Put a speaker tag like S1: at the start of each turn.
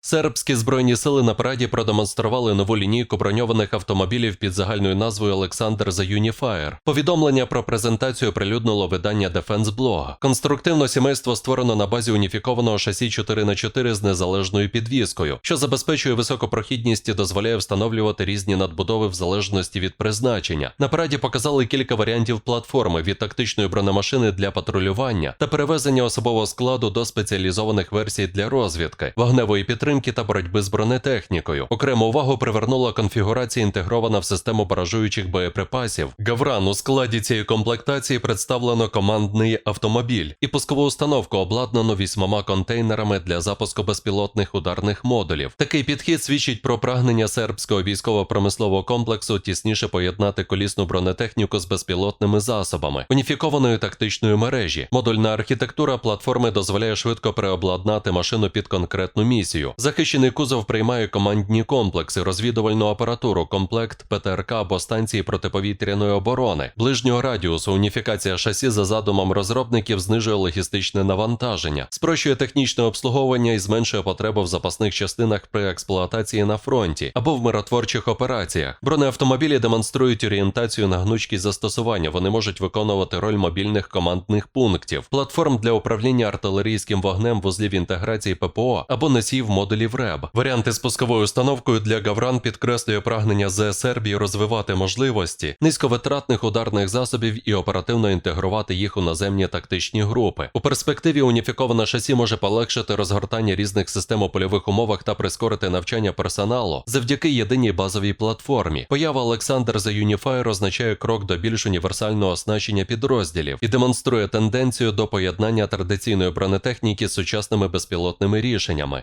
S1: Сербські збройні сили на параді продемонстрували нову лінійку броньованих автомобілів під загальною назвою Олександр The Unifier. Повідомлення про презентацію прилюднило видання Defense Blog. Конструктивно сімейство створено на базі уніфікованого шасі 4х4 з незалежною підвіскою, що забезпечує високу прохідність і дозволяє встановлювати різні надбудови в залежності від призначення. На параді показали кілька варіантів платформи від тактичної бронемашини для патрулювання та перевезення особового складу до спеціалізованих версій для розвідки, вогневої підтримки та боротьби з бронетехнікою. Окрему увагу привернула конфігурація інтегрована в систему баражуючих боєприпасів. Гавран у складі цієї комплектації представлено командний автомобіль і пускову установку обладнано вісьмома контейнерами для запуску безпілотних ударних модулів. Такий підхід свідчить про прагнення сербського військово-промислового комплексу тісніше поєднати колісну бронетехніку з безпілотними засобами, уніфікованої тактичної мережі. Модульна архітектура платформи дозволяє швидко переобладнати машину під конкретну місію. Захищений кузов приймає командні комплекси, розвідувальну апаратуру, комплект ПТРК або станції протиповітряної оборони, ближнього радіусу, уніфікація шасі за задумом розробників знижує логістичне навантаження, спрощує технічне обслуговування і зменшує потребу в запасних частинах при експлуатації на фронті або в миротворчих операціях. Бронеавтомобілі демонструють орієнтацію на гнучкість застосування. Вони можуть виконувати роль мобільних командних пунктів, платформ для управління артилерійським вогнем вузлів інтеграції ППО або носіїв модулів РЕБ. Варіанти з пусковою установкою для Гавран підкреслює прагнення ЗС Сербії розвивати можливості низьковитратних ударних засобів і оперативно інтегрувати їх у наземні тактичні групи. У перспективі уніфіковане шасі може полегшити розгортання різних систем у польових умовах та прискорити навчання персоналу завдяки єдиній базовій платформі. Поява Олександр The Unifier означає крок до більш універсального оснащення підрозділів і демонструє тенденцію до поєднання традиційної бронетехніки з сучасними безпілотними рішеннями.